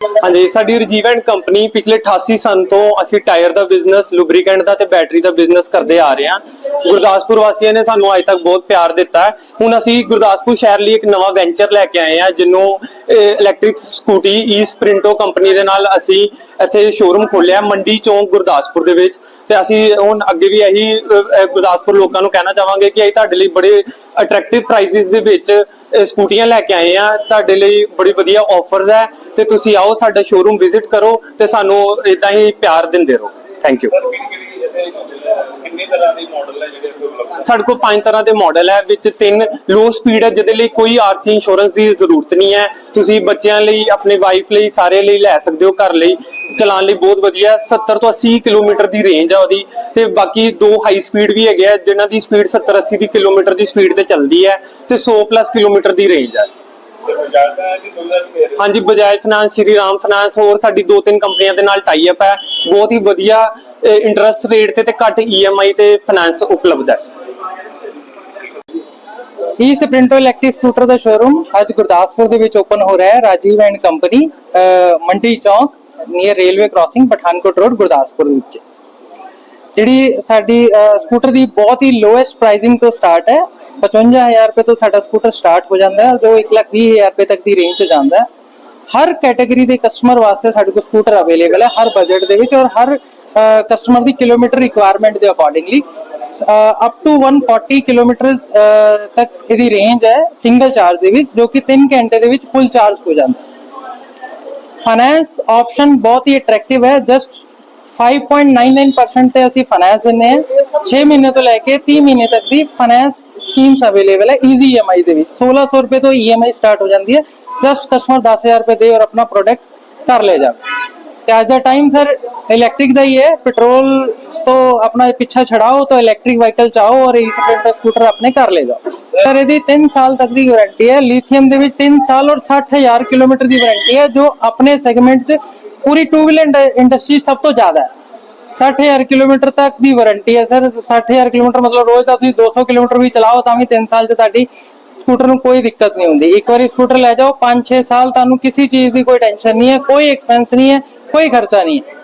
ਹਾਂਜੀ, ਸਾਡੀ Rajiv and company ਪਿਛਲੇ 88 ਸਾਲ ਤੋਂ ਅਸੀਂ ਟਾਇਰ ਦਾ ਬਿਜ਼ਨਸ, ਲੁਬਰੀਕੈਂਟ ਦਾ ਤੇ ਬੈਟਰੀ ਦਾ ਬਿਜ਼ਨਸ ਕਰਦੇ ਆ ਰਹੇ ਹਾਂ। ਗੁਰਦਾਸਪੁਰ ਵਾਸੀਆਂ ਨੇ ਸਾਨੂੰ ਅੱਜ ਤੱਕ ਬਹੁਤ ਪਿਆਰ ਦਿੱਤਾ ਹੈ। ਹੁਣ ਅਸੀਂ ਗੁਰਦਾਸਪੁਰ ਸ਼ਹਿਰ ਲਈ ਇੱਕ ਨਵਾਂ ਵੈਂਚਰ ਲੈ ਕੇ ਆਏ ਹਾਂ, ਜਿਹਨੂੰ electric scooty E Sprinto company ਦੇ ਨਾਲ ਅਸੀਂ ਇੱਥੇ ਸ਼ੋਰੂਮ ਖੋਲਿਆ ਮੰਡੀ ਚੌਂਕ ਗੁਰਦਾਸਪੁਰ ਦੇ ਵਿੱਚ। ਤੇ ਅਸੀਂ ਹੁਣ ਅੱਗੇ ਵੀ ਇਹੀ ਗੁਰਦਾਸਪੁਰ ਲੋਕਾਂ ਨੂੰ ਕਹਿਣਾ ਚਾਹਾਂਗੇ ਕਿ ਅਸੀਂ ਤੁਹਾਡੇ ਲਈ ਬੜੇ ਅਟਰੈਕਟਿਵ ਪ੍ਰਾਈਸਿਸ ਦੇ ਵਿੱਚ ਸਕੂਟੀਆਂ ਲੈ ਕੇ ਆਏ ਹਾਂ। ਤੁਹਾਡੇ ਲਈ ਬੜੀ ਵਧੀਆ ਆਫਰਸ ਹੈ। ਤੇ ਤੁਸੀਂ ਆਓ ਸਾਡਾ ਸ਼ੋਰੂਮ ਵਿਜ਼ਿਟ ਕਰੋ ਤੇ ਸਾਨੂੰ ਇਦਾਂ ਹੀ ਪਿਆਰ ਦਿੰਦੇ ਰਹੋ। ਥੈਂਕ ਯੂ ਕਿੰਨੇ ਤਰ੍ਹਾਂ ਦੇ ਮਾਡਲ ਹੈ ਜਿਹੜੇ ਸਾਡੇ ਕੋਲ ਪੰਜ ਤਰ੍ਹਾਂ ਦੇ ਮਾਡਲ ਹੈ, ਵਿੱਚ ਤਿੰਨ ਲੋ ਸਪੀਡ ਹੈ, ਜਿਹਦੇ ਲਈ ਕੋਈ ਆਰਸੀ ਇੰਸ਼ੋਰੈਂਸ ਦੀ ਜ਼ਰੂਰਤ ਨਹੀਂ ਹੈ। ਤੁਸੀਂ ਬੱਚਿਆਂ ਲਈ, ਆਪਣੇ ਵਾਈਫ ਲਈ ਸਾਰੇ ਲਈ ਲੈ ਸਕਦੇ ਹੋ ਘਰ ਲਈ। ਚਲਾਉਣ ਲਈ ਬਹੁਤ ਵਧੀਆ 70 ਤੋਂ 80 ਕਿਲੋਮੀਟਰ ਦੀ ਰੇਂਜ ਆ ਉਹਦੀ। ਤੇ ਬਾਕੀ ਦੋ ਹਾਈ ਸਪੀਡ ਵੀ ਹੈਗੇ ਆ, ਜਿਨ੍ਹਾਂ ਦੀ ਸਪੀਡ 70 80 ਦੀ ਕਿਲੋਮੀਟਰ ਦੀ ਸਪੀਡ ਤੇ ਚੱਲਦੀ ਹੈ ਤੇ 100 ਪਲੱਸ ਕਿਲੋਮੀਟਰ ਦੀ ਰੇਂਜ ਹੈ ਹਾਂਜੀ ਬਜਾਜ ਫਾਈਨਾਂਸ ਸ਼੍ਰੀ ਰਾਮ ਫਾਈਨਾਂਸ ਹੋਰ ਸਾਡੀ ਦੋ ਤਿੰਨ ਕੰਪਨੀਆਂ ਦੇ ਨਾਲ ਟਾਈ ਅਪ ਹੈ। ਬਹੁਤ ਹੀ ਵਧੀਆ ਇੰਟਰਸਟ ਰੇਟ ਤੇ ਤੇ ਘੱਟ ਈਐਮਆਈ ਤੇ ਫਾਈਨਾਂਸ ਉਪਲਬਧ ਹੈ। ਈ ਸਪ੍ਰਿੰਟੋ ਇਲੈਕਟ੍ਰਿਕ ਸਕੂਟਰ ਦਾ ਸ਼ੋਰੂਮ ਅੱਜ ਗੁਰਦਾਸਪੁਰ ਦੇ ਵਿੱਚ ਓਪਨ ਹੋ ਰਿਹਾ ਹੈ Rajiv and company Mandi Chowk near railway crossing Pathankot road Gurdaspur ਦੇ ਵਿੱਚ। ਜਿਹੜੀ ਸਾਡੀ ਸਕੂਟਰ ਦੀ ਬਹੁਤ ਹੀ ਲੋਐਸਟ ਪ੍ਰਾਈਸਿੰਗ ਤੋਂ ਸਟਾਰਟ ਹੈ 55000 ਰੁਪਏ ਤੋਂ ਸਾਡਾ ਸਕੂਟਰ ਸਟਾਰਟ ਹੋ ਜਾਂਦਾ ਹੈ ਜੋ 120000 ਰੁਪਏ ਤੱਕ ਦੀ ਰੇਂਜ 'ਚ ਜਾਂਦਾ ਹੈ ਹਰ ਕੈਟਾਗਰੀ ਦੇ ਕਸਟਮਰ ਵਾਸਤੇ ਸਾਡੇ ਕੋਲ ਸਕੂਟਰ ਅਵੇਲੇਬਲ ਹੈ ਹਰ ਬਜਟ ਦੇ ਵਿੱਚ ਔਰ ਹਰ ਕਸਟਮਰ ਦੀ ਕਿਲੋਮੀਟਰ ਰਿਕੁਆਇਰਮੈਂਟ ਦੇ ਅਕੋਰਡਿੰਗਲੀ ਅਪ ਟੂ 140 ਕਿਲੋਮੀਟਰ ਤੱਕ ਇਹਦੀ ਰੇਂਜ ਹੈ ਸਿੰਗਲ ਚਾਰਜ ਦੇ ਵਿੱਚ ਜੋ ਕਿ 3 ਘੰਟੇ ਦੇ ਵਿੱਚ ਫੁੱਲ ਚਾਰਜ ਹੋ ਜਾਂਦਾ ਫਾਈਨੈਂਸ ਆਪਸ਼ਨ ਬਹੁਤ ਹੀ ਅਟਰੈਕਟਿਵ ਹੈ ਜਸਟ 5.99% ਤੇ ਅਸੀਂ ਫਾਈਨੈਂਸ ਦਿੰਦੇ ਹਾਂ 6 ਮਹੀਨੇ ਤੋਂ ਲੈ ਕੇ 30 ਮਹੀਨੇ ਤੱਕ ਦੀ ਫਾਈਨੈਂਸ ਸਕੀਮਸ ਅਵੇਲੇਬਲ ਹੈ ਈਜ਼ੀ EMI ਦੇ ਵਿੱਚ। 1600 ਰੁਪਏ ਤੋਂ EMI ਸਟਾਰਟ ਹੋ ਜਾਂਦੀ ਹੈ। ਜਸਟ ਕਸਟਮਰ 10000 ਰੁਪਏ ਦੇ ਔਰ ਆਪਣਾ ਪ੍ਰੋਡਕਟ ਘਰ ਲੈ ਜਾਵੇ। ਤੇ ਅੱਜ ਦਾ ਟਾਈਮ ਸਰ ਇਲੈਕਟ੍ਰਿਕ ਦਾ ਹੀ ਹੈ। ਪੈਟਰੋਲ ਤੋਂ ਆਪਣਾ ਪਿੱਛਾ ਛੜਾਓ ਤਾਂ ਇਲੈਕਟ੍ਰਿਕ ਵਾਹੀਕਲ ਚਾਓ ਔਰ ਇਸ ਸਪਲੈਂਡਰ ਸਕੂਟਰ ਆਪਣੇ ਘਰ ਲੈ ਜਾਓ। ਸਰ ਇਹਦੀ 3 ਸਾਲ ਤੱਕ ਦੀ ਵਾਰੰਟੀ ਹੈ। ਲਿਥੀਅਮ ਦੇ ਵਿੱਚ 3 ਸਾਲ ਔਰ 60000 ਕਿਲੋਮੀਟਰ ਦੀ ਵਾਰੰਟੀ ਹੈ, ਜੋ ਆਪਣੇ ਸੈਗਮੈਂਟ 'ਚ ਪੂਰੀ ਟੂ ਵੀਲਰ ਇੰਡਸਟਰੀ ਸਭ ਤੋਂ ਜ਼ਿਆਦਾ 60000 ਕਿਲੋਮੀਟਰ ਤੱਕ ਦੀ ਵਾਰੰਟੀ ਹੈ ਸਰ। 60000 ਕਿਲੋਮੀਟਰ ਮਤਲਬ ਰੋਜ਼ ਦਾ ਤੁਸੀਂ 200 ਕਿਲੋਮੀਟਰ ਵੀ ਚਲਾਓ ਤਾਂ ਵੀ 3 ਸਾਲ 'ਚ ਤੁਹਾਡੀ ਸਕੂਟਰ ਨੂੰ ਕੋਈ ਦਿੱਕਤ ਨਹੀਂ ਹੁੰਦੀ। ਇੱਕ ਵਾਰੀ ਸਕੂਟਰ ਲੈ ਜਾਓ 5-6 ਸਾਲ ਤੁਹਾਨੂੰ ਕਿਸੇ ਚੀਜ਼ ਦੀ ਕੋਈ ਟੈਨਸ਼ਨ ਨਹੀਂ ਹੈ, ਕੋਈ ਐਕਸਪੈਂਸ ਨਹੀਂ ਹੈ, ਕੋਈ ਖਰਚਾ ਨਹੀਂ ਹੈ।